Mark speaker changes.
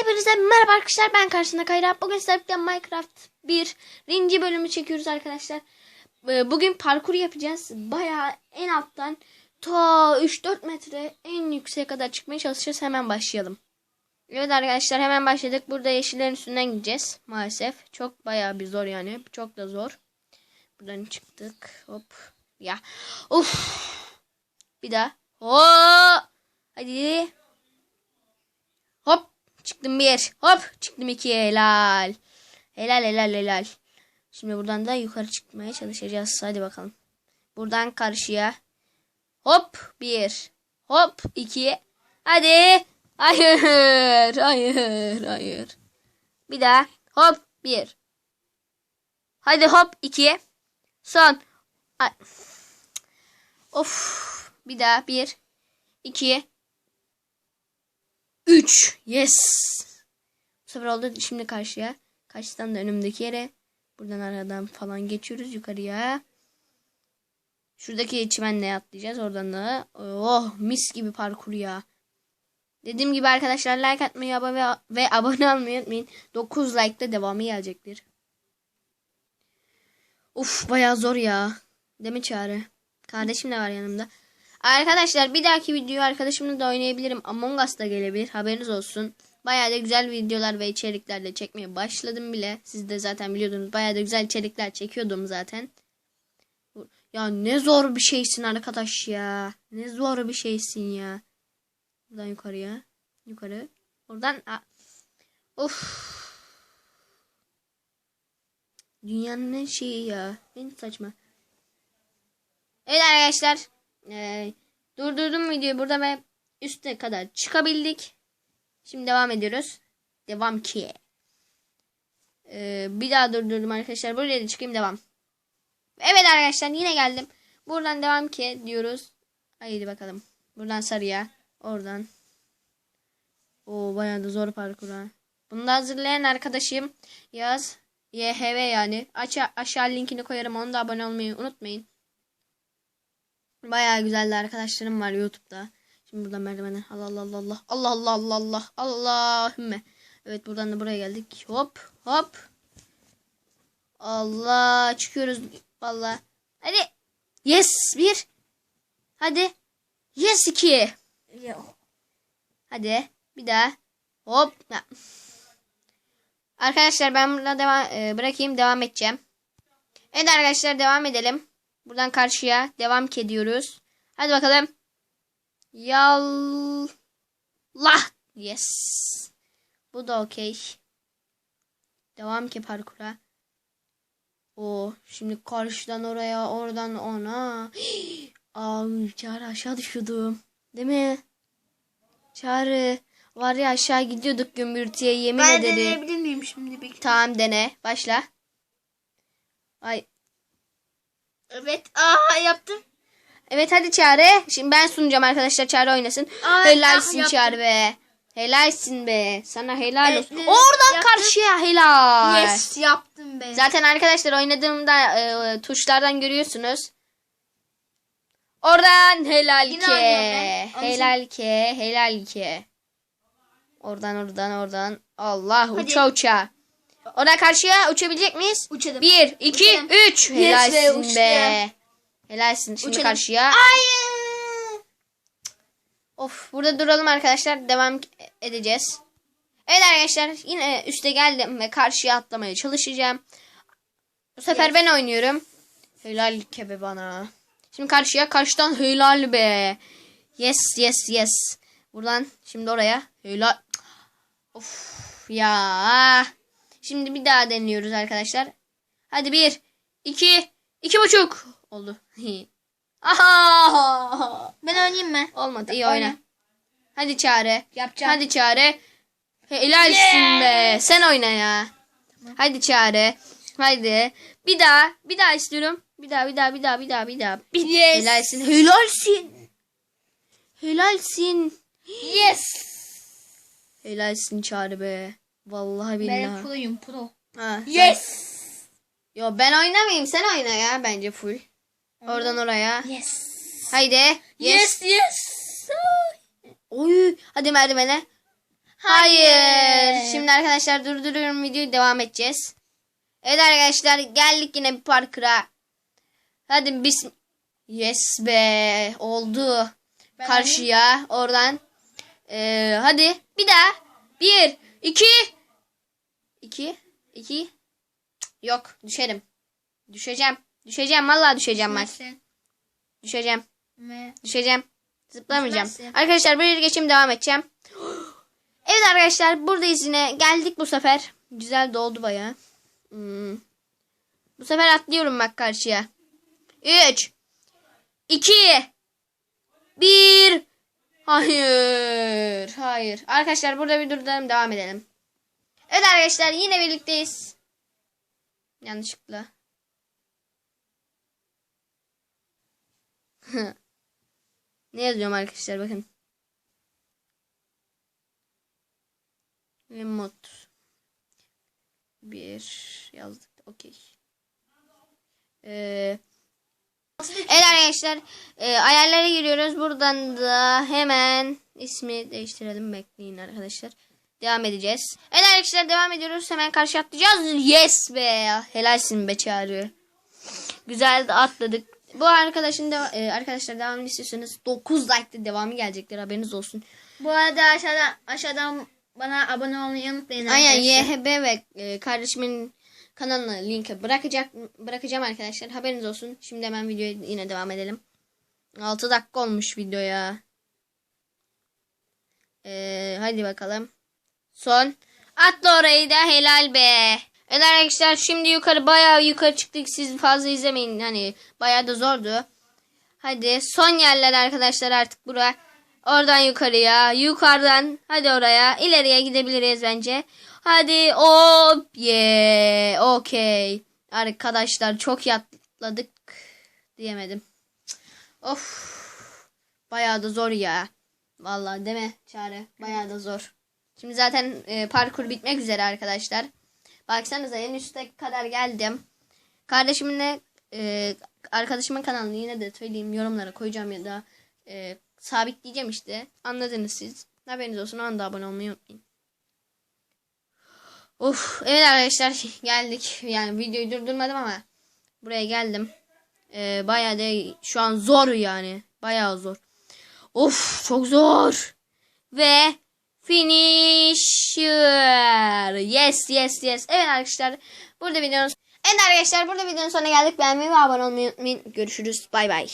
Speaker 1: Hepinize merhaba arkadaşlar ben karşısında Kayra. Bugün sizlerle Minecraft 1 birinci bölümü çekiyoruz arkadaşlar. Ee, Bugün parkur yapacağız. Bayağı en alttan ta 3-4 metre en yükseğe kadar çıkmaya çalışacağız. Hemen başlayalım. Evet arkadaşlar hemen başladık. Burada yeşillerin üstünden gideceğiz maalesef. Çok bayağı bir zor yani. Çok da zor. Buradan çıktık. Hop. Ya. Uf. Bir daha. Hop. Hadi. Çıktım bir. Hop. Çıktım iki. Helal. Helal helal helal. Şimdi buradan da yukarı çıkmaya çalışacağız. Hadi bakalım. Buradan karşıya. Hop. Bir. Hop. iki. Hadi. Hayır. Hayır. Hayır. Bir daha. Hop. Bir. Hadi hop. iki. Son. Ay. Of. Bir daha. Bir. iki. 3. Yes. Bu sefer oldu. Şimdi karşıya. Karşıdan da önümdeki yere. Buradan aradan falan geçiyoruz yukarıya. Şuradaki çimenle atlayacağız. Oradan da oh mis gibi parkur ya. Dediğim gibi arkadaşlar like atmayı abone ve abone olmayı unutmayın. 9 like'da devamı gelecektir. Uf bayağı zor ya. Değil mi Çağrı? Kardeşim de var yanımda. Arkadaşlar bir dahaki videoyu arkadaşımla da oynayabilirim. Among Us da gelebilir. Haberiniz olsun. Bayağı da güzel videolar ve içeriklerle çekmeye başladım bile. Siz de zaten biliyordunuz. Bayağı da güzel içerikler çekiyordum zaten. Ya ne zor bir şeysin arkadaş ya. Ne zor bir şeysin ya. Buradan yukarıya. Yukarı. Oradan. Of. Dünyanın en şeyi ya. En saçma. Evet arkadaşlar. Ee, durdurdum videoyu burada ve üste kadar çıkabildik. Şimdi devam ediyoruz. Devam ki. Ee, bir daha durdurdum arkadaşlar. Buraya da çıkayım devam. Evet arkadaşlar yine geldim. Buradan devam ki diyoruz. Haydi bakalım. Buradan sarıya. Oradan. O bayağı da zor parkur ha. Bunu da hazırlayan arkadaşım Yaz. YHV yani. Aşağı, aşağı linkini koyarım. Onu da abone olmayı unutmayın. Bayağı güzeldi arkadaşlarım var YouTube'da. Şimdi buradan merdivene. Allah Allah Allah Allah. Allah Allah Allah Allah. Allahümme. Evet buradan da buraya geldik. Hop hop. Allah çıkıyoruz. Valla. Hadi. Yes bir. Hadi. Yes iki. Hadi. Bir daha. Hop. Ya. Arkadaşlar ben burada devam e, bırakayım devam edeceğim. Evet arkadaşlar devam edelim. Buradan karşıya devam ediyoruz. Hadi bakalım. Yallah. Yes. Bu da okey. Devam ki parkura. O şimdi karşıdan oraya oradan ona. Ay çağrı aşağı düşüyordum. Değil mi? Çağrı. Var ya aşağı gidiyorduk gümbürtüye yemin
Speaker 2: Ben
Speaker 1: ederim.
Speaker 2: deneyebilir miyim şimdi bir?
Speaker 1: Tamam dene. Başla. Ay.
Speaker 2: Evet. Aa yaptım.
Speaker 1: Evet hadi Çağrı. Şimdi ben sunacağım arkadaşlar. Çağrı oynasın.
Speaker 2: Ay,
Speaker 1: Helalsin
Speaker 2: ah.
Speaker 1: Çağrı be. Helalsin be. Sana helal olsun.
Speaker 2: evet,
Speaker 1: Oradan
Speaker 2: yaptım.
Speaker 1: karşıya helal.
Speaker 2: Yes yaptım be.
Speaker 1: Zaten arkadaşlar oynadığımda e, tuşlardan görüyorsunuz. Oradan helal
Speaker 2: Yine
Speaker 1: ki. Helal ki. Helal ki. Oradan oradan oradan. Allah uça uça. Oradan karşıya uçabilecek miyiz?
Speaker 2: Uçalım.
Speaker 1: Bir, iki,
Speaker 2: Uçalım.
Speaker 1: üç.
Speaker 2: Yes
Speaker 1: Helalsin
Speaker 2: be, uçtum.
Speaker 1: be. Helalsin. Şimdi
Speaker 2: Uçalım.
Speaker 1: karşıya.
Speaker 2: Hayır.
Speaker 1: Of burada duralım arkadaşlar. Devam edeceğiz. Evet arkadaşlar yine üste geldim ve karşıya atlamaya çalışacağım. Bu sefer
Speaker 2: Yes.
Speaker 1: ben oynuyorum. Helal kebe bana. Şimdi karşıya karşıdan helal be. Yes yes yes. Buradan şimdi oraya helal. Of ya. Şimdi bir daha deniyoruz arkadaşlar. Hadi bir, iki, iki buçuk oldu. Aha.
Speaker 2: Ben oynayayım mı?
Speaker 1: Olmadı iyi
Speaker 2: Oyna.
Speaker 1: oyna. Hadi Çare.
Speaker 2: Yapacağım.
Speaker 1: Hadi Çare. Helalsin be. Sen oyna ya. Hadi Çare. Hadi. Bir daha. Bir daha istiyorum. Bir daha bir daha bir daha bir daha bir daha. Bir
Speaker 2: Yes.
Speaker 1: Helalsin. Helalsin. Helalsin.
Speaker 2: Yes.
Speaker 1: Helalsin Çare be. Vallahi
Speaker 2: Ben
Speaker 1: billahi.
Speaker 2: proyum pro.
Speaker 1: Ha, sen-
Speaker 2: Yes.
Speaker 1: Yo ben oynamayayım. Sen oyna ya bence full. Oradan oraya.
Speaker 2: Yes.
Speaker 1: Haydi.
Speaker 2: Yes yes.
Speaker 1: Oy. Hadi merdivene. Hayır. Şimdi arkadaşlar durduruyorum videoyu devam edeceğiz. Evet arkadaşlar geldik yine bir parkura. Hadi biz Yes be oldu.
Speaker 2: Ben
Speaker 1: Karşıya oradan. Ee, hadi bir daha. Bir, iki. İki, iki. Cık, Yok düşerim. Düşeceğim. Düşeceğim vallahi düşeceğim ben. Düşeceğim.
Speaker 2: Me.
Speaker 1: Düşeceğim. Zıplamayacağım.
Speaker 2: Düşmezsin.
Speaker 1: Arkadaşlar böyle geçeyim devam edeceğim. Evet arkadaşlar buradayız yine. Geldik bu sefer. Güzel doldu baya. Bu sefer atlıyorum bak karşıya. 3 2 1 Hayır. Hayır. Arkadaşlar burada bir durduralım devam edelim. Evet arkadaşlar yine birlikteyiz. Yanlışlıkla. Ne yazıyorum arkadaşlar bakın. Remote. Bir yazdık. Okey. Ee, evet arkadaşlar. E, ayarlara giriyoruz. Buradan da hemen ismi değiştirelim. Bekleyin arkadaşlar. Devam edeceğiz. Evet arkadaşlar devam ediyoruz. Hemen karşı atlayacağız. Yes be. Helalsin be çağrı. Güzel de atladık. Bu arkadaşın da e, arkadaşlar devamını istiyorsanız 9 like'da devamı gelecektir haberiniz olsun.
Speaker 2: Bu arada aşağıdan aşağıdan bana abone olmayı unutmayın.
Speaker 1: Aynen. YHB ve e, kardeşimin kanalına linki bırakacak bırakacağım arkadaşlar. Haberiniz olsun. Şimdi hemen videoya yine devam edelim. 6 dakika olmuş videoya. Ee, hadi bakalım. Son. Atla orayı da helal be. Evet arkadaşlar şimdi yukarı bayağı yukarı çıktık. Siz fazla izlemeyin. Hani bayağı da zordu. Hadi son yerler arkadaşlar artık bura. Oradan yukarıya, yukarıdan hadi oraya, ileriye gidebiliriz bence. Hadi hop ye, okey. Arkadaşlar çok yatladık diyemedim. Of. Bayağı da zor ya. Vallahi mi Çare? Bayağı da zor. Şimdi zaten e, parkur bitmek üzere arkadaşlar. Baksanıza en üstte kadar geldim. Kardeşimle e, arkadaşımın kanalını yine de söyleyeyim yorumlara koyacağım ya da e, sabitleyeceğim işte. Anladınız siz. Haberiniz olsun. Anda abone olmayı unutmayın. Of evet arkadaşlar geldik. Yani videoyu durdurmadım ama buraya geldim. E, bayağı da şu an zor yani. Bayağı zor. Of çok zor. Ve finisher. Yes yes yes. Evet arkadaşlar burada videonun Evet arkadaşlar burada videonun sonuna geldik. Beğenmeyi ve abone olmayı unutmayın. Görüşürüz. Bay bay.